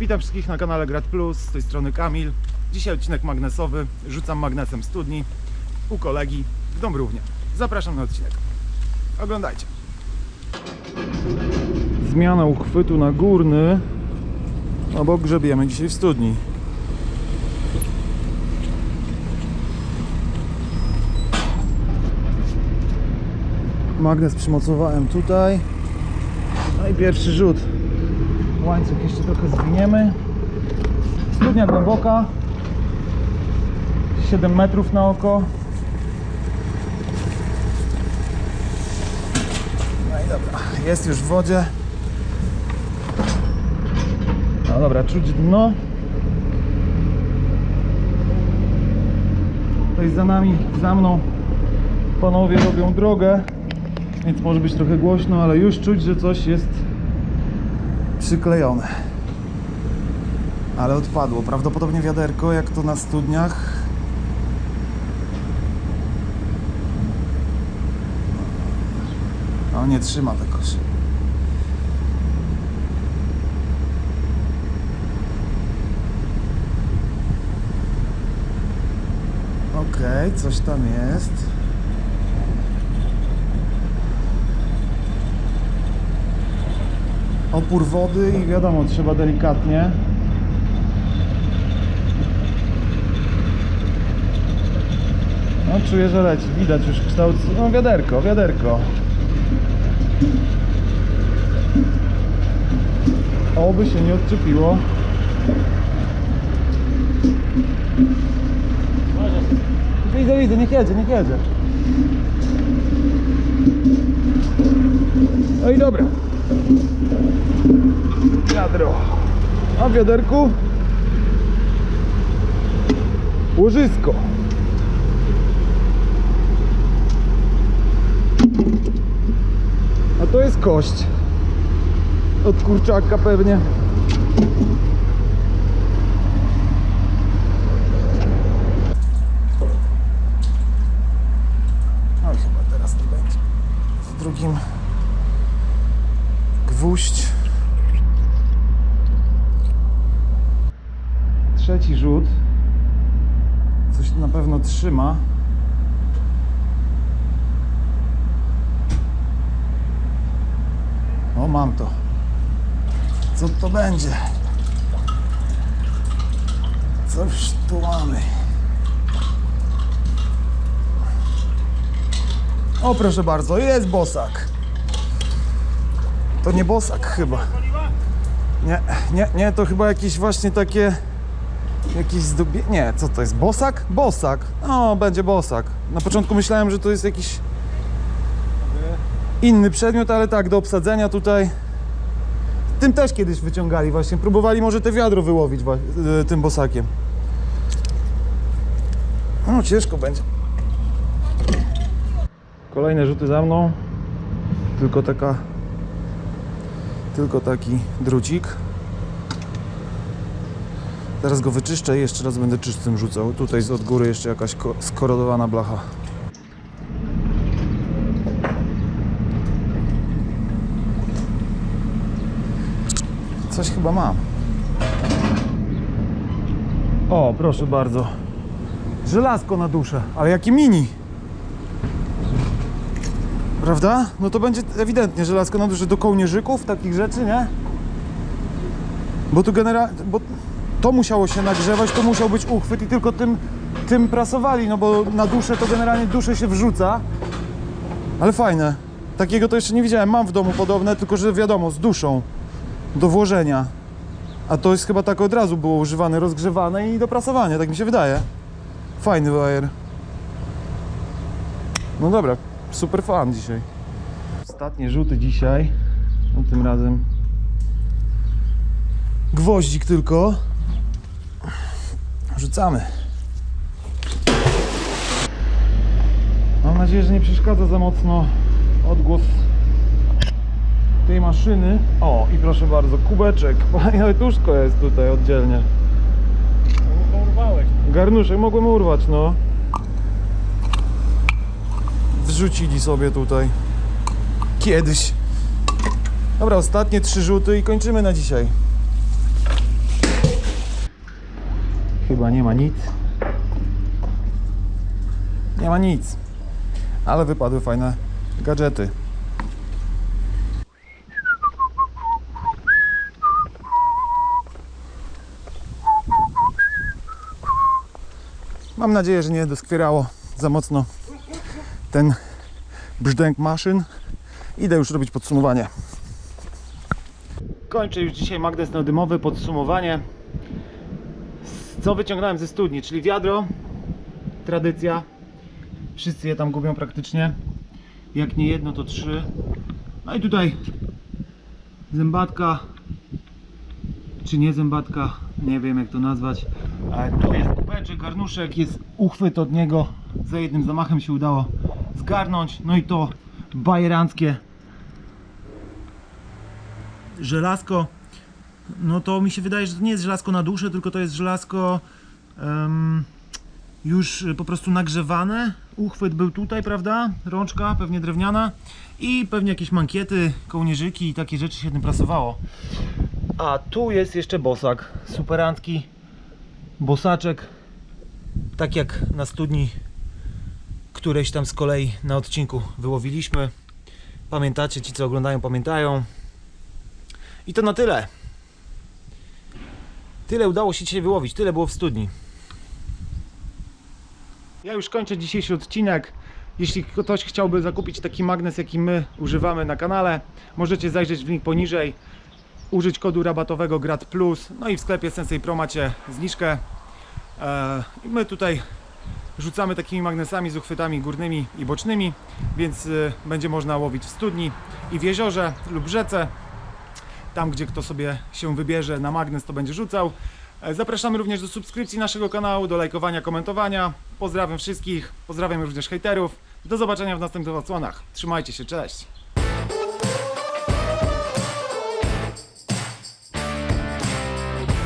Witam wszystkich na kanale Grad Plus, z tej strony Kamil. Dzisiaj odcinek magnesowy, rzucam magnesem studni u kolegi w Dąbrównie. Zapraszam na odcinek. Oglądajcie. Zmiana uchwytu na górny, no bo grzebiemy dzisiaj w studni. Magnes przymocowałem tutaj. No i pierwszy rzut. Łańcuch jeszcze trochę zwiniemy. Studnia głęboka. 7 metrów na oko. No i dobra, jest już w wodzie. No dobra, czuć dno. Tutaj za nami, za mną panowie robią drogę, więc może być trochę głośno, ale już czuć, że coś jest przyklejone. Ale odpadło. Prawdopodobnie wiaderko, jak to na studniach. No nie trzyma tegoż. Okej, coś tam jest. Opór wody i wiadomo, trzeba delikatnie. No czuję, że leci, widać już kształt, no wiaderko, wiaderko. Oby się nie odczepiło. Widzę, widzę, niech jedzie, niech jedzie. No i dobra. Wiadro. A w wiaderku łożysko. A to jest kość. Od kurczaka pewnie. No i chyba teraz to będzie. W drugim gwóźdź. Trzeci rzut. Coś na pewno trzyma. O, mam to. Co to będzie? Coś tu mamy. O, proszę bardzo, jest bosak. To nie bosak chyba. Nie, nie, nie, to chyba jakieś właśnie takie Jakiś zdobie... Nie, co to jest? Bosak? Bosak. No, będzie bosak. Na początku myślałem, że to jest jakiś inny przedmiot, ale tak, do obsadzenia tutaj. Tym też kiedyś wyciągali właśnie. Próbowali może te wiadro wyłowić y, tym bosakiem. No, ciężko będzie. Kolejne rzuty za mną. Tylko taka... Tylko taki drucik. Teraz go wyczyszczę i jeszcze raz będę czystym rzucał. Tutaj od góry jeszcze jakaś ko- skorodowana blacha. Coś chyba mam. O, proszę bardzo. Żelazko na duszę, ale jakie mini. Prawda? No to będzie ewidentnie żelazko na duszę do kołnierzyków, takich rzeczy, nie? Bo tu generalnie, bo to musiało się nagrzewać, to musiał być uchwyt i tylko tym, tym prasowali, no bo na duszę to generalnie duszę się wrzuca. Ale fajne. Takiego to jeszcze nie widziałem. Mam w domu podobne, tylko że wiadomo, z duszą do włożenia. A to jest chyba tak od razu było używane, rozgrzewane i do prasowania, tak mi się wydaje. Fajny wire. No dobra, super fan dzisiaj. Ostatnie rzuty dzisiaj. No tym razem gwoździk tylko. Rzucamy. Mam nadzieję, że nie przeszkadza za mocno odgłos tej maszyny. O, i proszę bardzo, kubeczek. Nawet łóżko jest tutaj oddzielnie. Urwałeś. Garnuszek mogłem urwać, no. Wrzucili sobie tutaj. Kiedyś. Dobra, ostatnie trzy rzuty i kończymy na dzisiaj. Chyba nie ma nic. Nie ma nic. Ale wypadły fajne gadżety. Mam nadzieję, że nie doskwierało za mocno ten brzdęk maszyn. Idę już robić podsumowanie. Kończę już dzisiaj magnes neodymowy, podsumowanie. Co wyciągnąłem ze studni, czyli wiadro, tradycja. Wszyscy je tam gubią praktycznie. Jak nie jedno, to trzy. No i tutaj zębatka, czy nie zębatka, nie wiem jak to nazwać. Ale tu jest kubeczek, garnuszek, jest uchwyt od niego. Za jednym zamachem się udało zgarnąć. No i to bajeranckie żelazko. No to mi się wydaje, że to nie jest żelazko na duszę, tylko to jest żelazko em, już po prostu nagrzewane. Uchwyt był tutaj, prawda? Rączka, pewnie drewniana. I pewnie jakieś mankiety, kołnierzyki i takie rzeczy się tym prasowało. A tu jest jeszcze bosak, superancki bosaczek, tak jak na studni któreś tam z kolei na odcinku wyłowiliśmy. Pamiętacie, ci co oglądają pamiętają. I to na tyle. Tyle udało się dzisiaj wyłowić, tyle było w studni. Ja już kończę dzisiejszy odcinek. Jeśli ktoś chciałby zakupić taki magnes, jaki my używamy na kanale, możecie zajrzeć w link poniżej, użyć kodu rabatowego GRAD Plus, no i w sklepie Sensei Pro macie zniżkę. Eee, I my tutaj rzucamy takimi magnesami z uchwytami górnymi i bocznymi, więc y, będzie można łowić w studni i w jeziorze lub rzece. Tam, gdzie kto sobie się wybierze na magnes, to będzie rzucał. E, Zapraszamy również do subskrypcji naszego kanału, do lajkowania, komentowania. Pozdrawiam wszystkich, pozdrawiam również hejterów. Do zobaczenia w następnych odsłonach. Trzymajcie się, cześć!